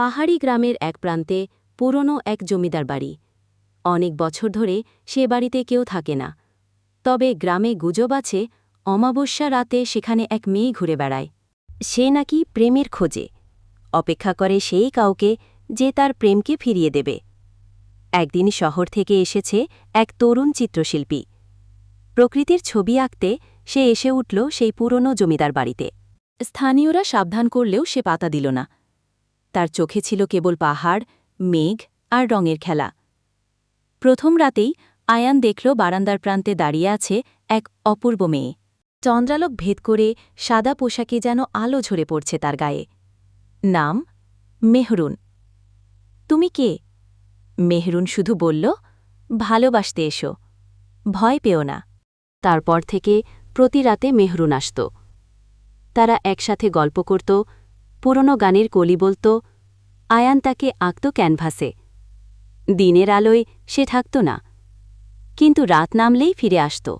পাহাড়ি গ্রামের এক প্রান্তে পুরনো এক জমিদার বাড়ি। অনেক বছর ধরে সে বাড়িতে কেউ থাকে না। তবে গ্রামে গুজব আছে, অমাবস্যা রাতে সেখানে এক মেয়ে ঘুরে বেড়ায়। সে নাকি প্রেমের খোঁজে। অপেক্ষা করে সেই কাউকে যে তার প্রেমকে ফিরিয়ে দেবে। একদিন শহর থেকে এসেছে এক তরুণ চিত্রশিল্পী। প্রকৃতির ছবি আঁকতে সে এসে উঠল সেই পুরনো জমিদার বাড়িতে। স্থানীয়রা সাবধান করলেও সে পাতা দিল না। তার চোখে ছিল কেবল পাহাড়, মেঘ আর রঙের খেলা। প্রথম রাতেই আয়ান দেখল বারান্দার প্রান্তে দাঁড়িয়ে আছে এক অপূর্ব মেয়ে। চন্দ্রালোক ভেদ করে সাদা পোশাকে যেন আলো ঝরে পড়ছে তার গায়ে। নাম মেহরুন। তুমি কে? মেহরুন শুধু বলল, ভালোবাসতে এসো। ভয় পেও না। তারপর থেকে প্রতি রাতে মেহরুন আসত। তারা একসাথে গল্প করত পুরনো গানের কলি বলত, আয়ান তাকে আঁকত ক্যানভাসে। দিনের আলোয় সে থাকত না। কিন্তু রাত নামলেই ফিরে আসত।